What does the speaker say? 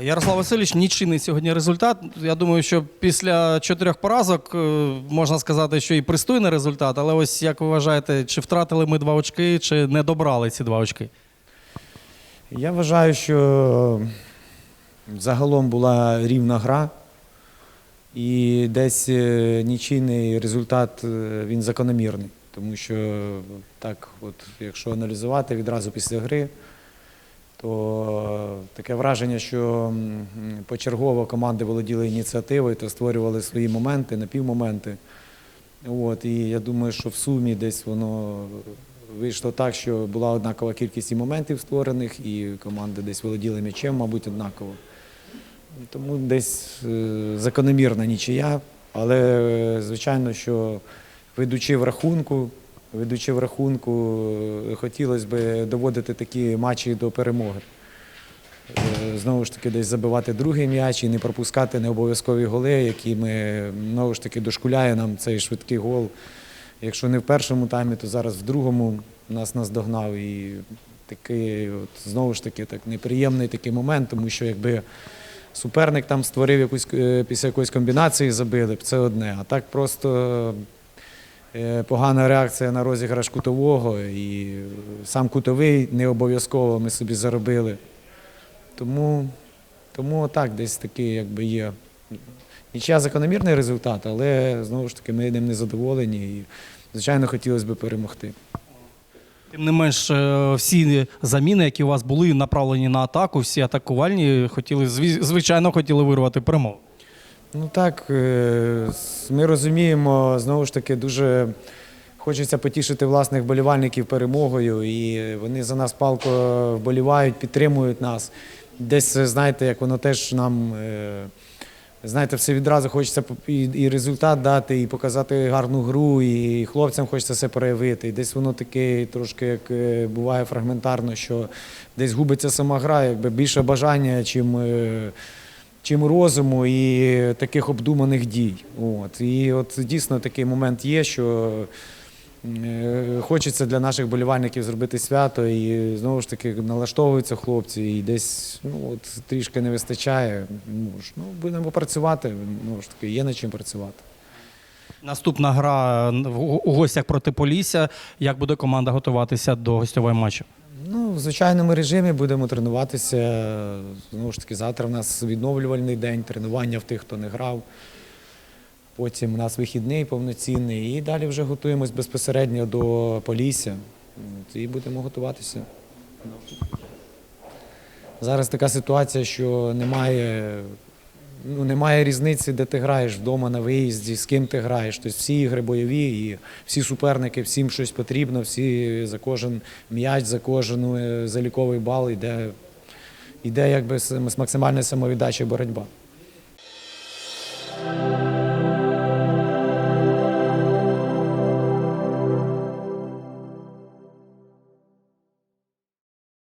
Ярослав Васильович, нічийний сьогодні результат. Я думаю, що після чотирьох поразок е, можна сказати, що і пристойний результат, але ось як ви вважаєте, чи втратили ми два очки, чи не добрали ці два очки? Я вважаю, що загалом була рівна гра, і десь е, нічийний результат е, він закономірний. Тому що так, от, якщо аналізувати відразу після гри, то таке враження, що почергово команди володіли ініціативою та створювали свої моменти, напівмоменти. От, і я думаю, що в сумі десь воно вийшло так, що була однакова кількість і моментів створених, і команди десь володіли м'ячем, мабуть, однаково. Тому десь е, закономірна нічия, але е, звичайно, що ведучи в рахунку, ведучи в рахунку, хотілося б доводити такі матчі до перемоги. Е, Знову ж таки, десь забивати другий м'яч і не пропускати необов'язкові голи, які ми знову ж таки дошкуляє нам цей швидкий гол. Якщо не в першому таймі, то зараз в другому нас наздогнав. І такий, от, знову ж таки, так неприємний такий момент, тому що якби суперник там створив якусь е, після якоїсь комбінації, забили б це одне. А так просто погана реакція на розіграш кутового, і сам кутовий не обов'язково ми собі заробили. Тому, тому так, десь такий якби є. Нічия закономірний результат, але знову ж таки ми ним не задоволені і, звичайно, хотілося б перемогти. Тим не менш, е, всі заміни, які у вас були направлені на атаку, всі атакувальні, хотіли, звичайно, хотіли вирвати перемогу. Ну так, е, ми розуміємо, знову ж таки, дуже хочеться потішити власних вболівальників перемогою, і вони за нас палко вболівають, підтримують нас. Десь, знаєте, як воно теж нам, е, знаєте, все відразу хочеться і, результат дати, і показати гарну гру, і хлопцям хочеться все проявити. І десь воно таке трошки як е, буває фрагментарно, що десь губиться сама гра, якби більше бажання, чим. Чим розуму і таких обдуманих дій. От. І от дійсно такий момент є, що е, хочеться для наших болівальників зробити свято, і знову ж таки налаштовуються хлопці, і десь ну, от, трішки не вистачає. Ну, ну, будемо працювати, ну, ж таки, є над чим працювати. Наступна гра у гостях проти Полісся. Як буде команда готуватися до гостьового матчу? В звичайному режимі будемо тренуватися. Знову ж таки, завтра в нас відновлювальний день, тренування в тих, хто не грав. Потім у нас вихідний повноцінний. І далі вже готуємось безпосередньо до Полісся. І будемо готуватися. Зараз така ситуація, що немає, ну, немає різниці, де ти граєш вдома на виїзді, з ким ти граєш. Тобто всі ігри бойові, і всі суперники, всім щось потрібно, всі за кожен м'яч, за кожен е, заліковий бал йде, йде якби максимальна самовіддача боротьба.